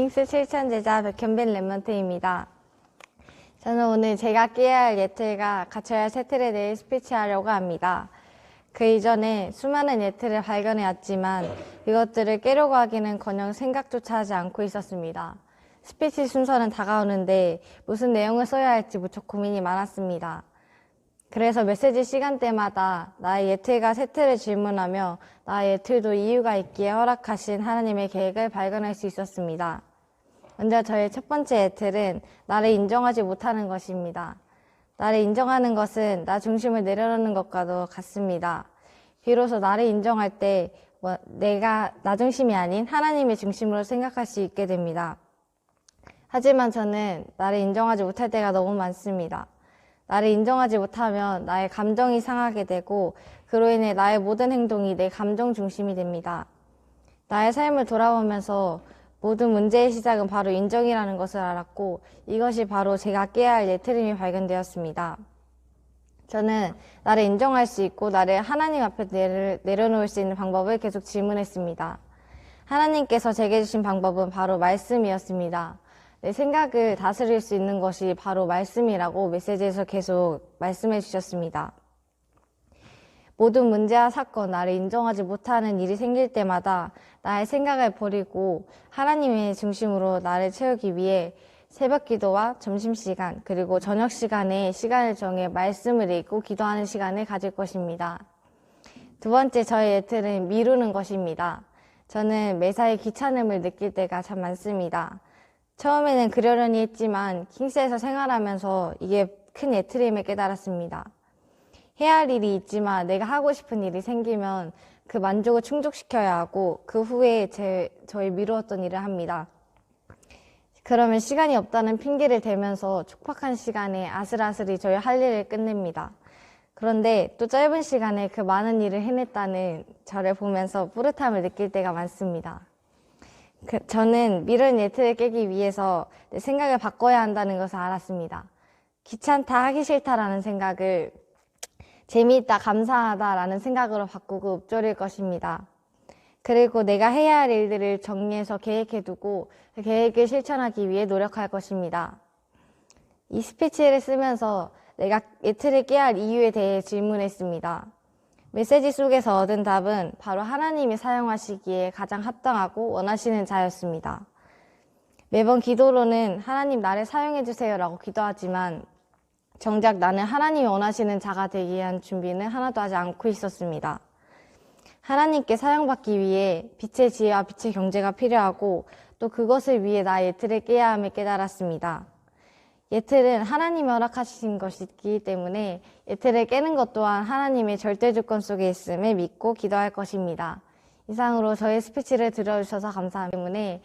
킹스 실천제자 백현빈 랩먼트입니다. 저는 오늘 제가 깨야 할 예틀과 갖춰야 할 세틀에 대해 스피치하려고 합니다. 그 이전에 수많은 예틀을 발견해 왔지만 이것들을 깨려고 하기는 커녕 생각조차 하지 않고 있었습니다. 스피치 순서는 다가오는데 무슨 내용을 써야 할지 무척 고민이 많았습니다. 그래서 메시지 시간대마다 나의 예틀과 세틀을 질문하며 나의 예틀도 이유가 있기에 허락하신 하나님의 계획을 발견할 수 있었습니다. 먼저 저의 첫 번째 예틀은 나를 인정하지 못하는 것입니다. 나를 인정하는 것은 나 중심을 내려놓는 것과도 같습니다. 비로소 나를 인정할 때 뭐, 내가 나 중심이 아닌 하나님의 중심으로 생각할 수 있게 됩니다. 하지만 저는 나를 인정하지 못할 때가 너무 많습니다. 나를 인정하지 못하면 나의 감정이 상하게 되고 그로 인해 나의 모든 행동이 내 감정 중심이 됩니다. 나의 삶을 돌아보면서 모든 문제의 시작은 바로 인정이라는 것을 알았고 이것이 바로 제가 깨야 할 예트림이 발견되었습니다. 저는 나를 인정할 수 있고 나를 하나님 앞에 내려, 내려놓을 수 있는 방법을 계속 질문했습니다. 하나님께서 제게 주신 방법은 바로 말씀이었습니다. 내 생각을 다스릴 수 있는 것이 바로 말씀이라고 메시지에서 계속 말씀해 주셨습니다. 모든 문제와 사건, 나를 인정하지 못하는 일이 생길 때마다 나의 생각을 버리고 하나님의 중심으로 나를 채우기 위해 새벽 기도와 점심시간, 그리고 저녁 시간에 시간을 정해 말씀을 읽고 기도하는 시간을 가질 것입니다. 두 번째 저의 예틀은 미루는 것입니다. 저는 매사에 귀찮음을 느낄 때가 참 많습니다. 처음에는 그러려니 했지만 킹스에서 생활하면서 이게 큰 예틀임을 깨달았습니다. 해야 할 일이 있지만 내가 하고 싶은 일이 생기면 그 만족을 충족시켜야 하고 그 후에 제, 저희 미루었던 일을 합니다. 그러면 시간이 없다는 핑계를 대면서 촉박한 시간에 아슬아슬히 저희 할 일을 끝냅니다. 그런데 또 짧은 시간에 그 많은 일을 해냈다는 저를 보면서 뿌듯함을 느낄 때가 많습니다. 그, 저는 미룬 예틀을 깨기 위해서 내 생각을 바꿔야 한다는 것을 알았습니다. 귀찮다, 하기 싫다라는 생각을 재미있다, 감사하다라는 생각으로 바꾸고 읊조릴 것입니다. 그리고 내가 해야 할 일들을 정리해서 계획해두고 그 계획을 실천하기 위해 노력할 것입니다. 이 스피치를 쓰면서 내가 예틀을 깨야 할 이유에 대해 질문했습니다. 메시지 속에서 얻은 답은 바로 하나님이 사용하시기에 가장 합당하고 원하시는 자였습니다. 매번 기도로는 하나님 나를 사용해주세요라고 기도하지만 정작 나는 하나님이 원하시는 자가 되기 위한 준비는 하나도 하지 않고 있었습니다. 하나님께 사용받기 위해 빛의 지혜와 빛의 경제가 필요하고 또 그것을 위해 나의 예틀을 깨야 함을 깨달았습니다. 예틀은 하나님이 허락하신 것이기 때문에 예틀을 깨는 것 또한 하나님의 절대 조건 속에 있음을 믿고 기도할 것입니다. 이상으로 저의 스피치를 들어주셔서 감사합니다.